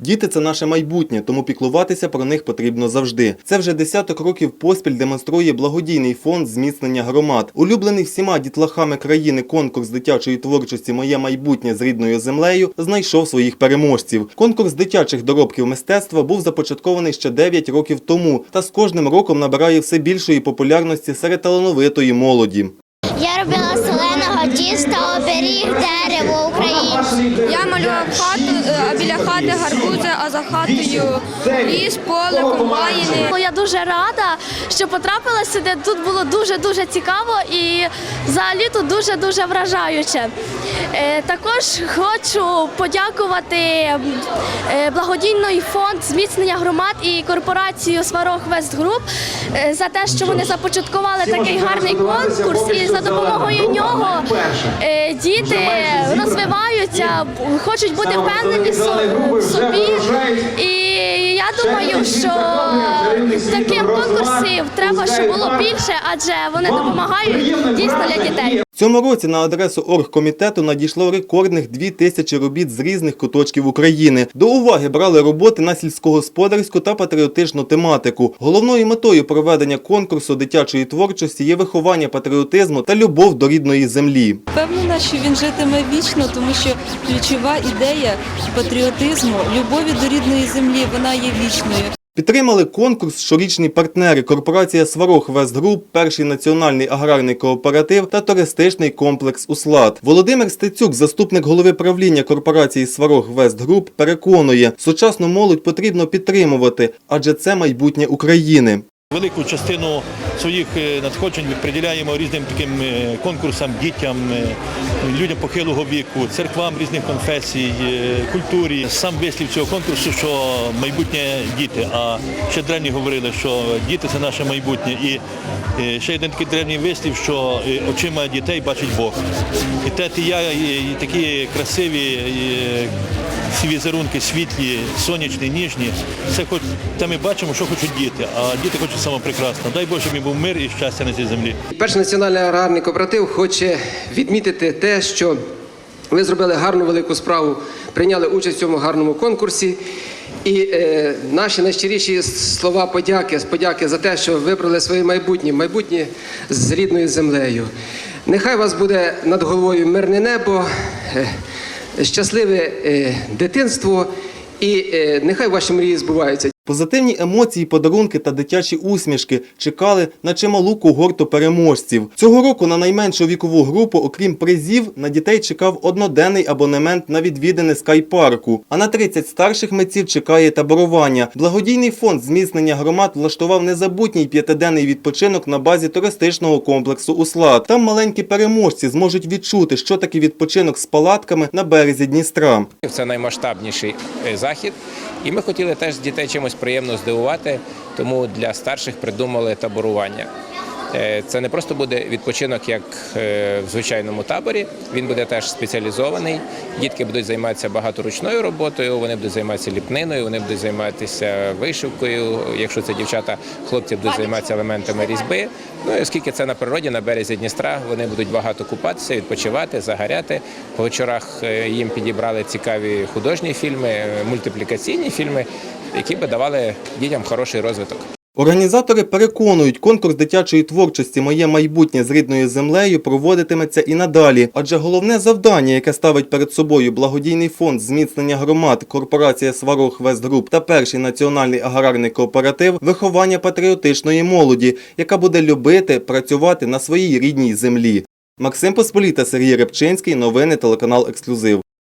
Діти це наше майбутнє, тому піклуватися про них потрібно завжди. Це вже десяток років поспіль демонструє благодійний фонд зміцнення громад. Улюблений всіма дітлахами країни конкурс дитячої творчості Моє майбутнє з рідною землею знайшов своїх переможців. Конкурс дитячих доробків мистецтва був започаткований ще 9 років тому та з кожним роком набирає все більшої популярності серед талановитої молоді. Я робила соленого тіста, оберіг, дерево українське. Я малював хату, е, а біля хати гарбузи, а за хатою ліс, поле, комбайни. Я дуже рада, що потрапила сюди. Тут було дуже дуже цікаво і взагалі тут дуже дуже вражаюче. Е, Також хочу подякувати е, благодійний фонд зміцнення громад і корпорацію Сварог Вест Груп за те, що вони започаткували такий гарний конкурс, і за допомогою нього е, діти розвиваються, хочуть бути впевнені в собі. І я думаю, що конкурсів треба, щоб було більше, адже вони допомагають дійсно для дітей. В цьому році на адресу оргкомітету надійшло рекордних дві тисячі робіт з різних куточків України. До уваги брали роботи на сільськогосподарську та патріотичну тематику. Головною метою проведення конкурсу дитячої творчості є виховання патріотизму та любов до рідної землі. Впевнена, що він житиме вічно, тому що ключова ідея патріотизму, любові до рідної землі, вона є вічною. Підтримали конкурс щорічні партнери корпорація Сварог Вестгруп, перший національний аграрний кооператив та туристичний комплекс Услад. Володимир Стецюк, заступник голови правління корпорації Сварог Вестгруп, переконує, сучасну молодь потрібно підтримувати, адже це майбутнє України. Велику частину своїх е, надходжень ми приділяємо різним таким е, конкурсам, дітям, е, людям похилого віку, церквам різних конфесій, культурі. Сам вислів цього конкурсу, що майбутнє діти. А ще древні говорили, що діти це наше майбутнє. І ще один такий древній вислів, що очима дітей бачить Бог. І те і я, і такі красиві. і, ці візерунки світлі, сонячні, ніжні. Це хоч те ми бачимо, що хочуть діти, а діти хочуть саме прекрасно. Дай Боже, щоб був мир і щастя на цій землі. Перший національний аграрний кооператив хоче відмітити те, що ви зробили гарну велику справу, прийняли участь в цьому гарному конкурсі. І е, наші найщиріші слова подяки, подяки за те, що вибрали своє майбутнє, майбутнє з рідною землею. Нехай вас буде над головою мирне небо, е, щасливе е, дитинство, і е, нехай ваші мрії збуваються. Позитивні емоції, подарунки та дитячі усмішки чекали на чималу когорту переможців. Цього року на найменшу вікову групу, окрім призів, на дітей чекав одноденний абонемент на відвідини скайпарку. А на 30 старших митців чекає таборування. Благодійний фонд зміцнення громад влаштував незабутній п'ятиденний відпочинок на базі туристичного комплексу Услад. Там маленькі переможці зможуть відчути, що таке відпочинок з палатками на березі Дністра. Це наймасштабніший е, захід, і ми хотіли теж дітей чимось приємно здивувати, тому для старших придумали таборування. Е, Це не просто буде відпочинок, як е, в звичайному таборі. Він буде теж спеціалізований. Дітки будуть займатися багаторучною роботою, вони будуть займатися ліпниною, вони будуть займатися вишивкою. Якщо це дівчата, хлопці будуть займатися елементами різьби. Ну і оскільки це на природі, на березі Дністра, вони будуть багато купатися, відпочивати, загоряти. По вечорах е, їм підібрали цікаві художні фільми, мультиплікаційні фільми, які би давали дітям хороший розвиток. Організатори переконують, конкурс дитячої творчості Моє майбутнє з рідною землею проводитиметься і надалі. Адже головне завдання, яке ставить перед собою благодійний фонд зміцнення громад, корпорація Сварог Вестгруп та перший національний аграрний кооператив виховання патріотичної молоді, яка буде любити працювати на своїй рідній землі. Максим Посполіта, Сергій Репчинський. Новини телеканал Ексклюзив.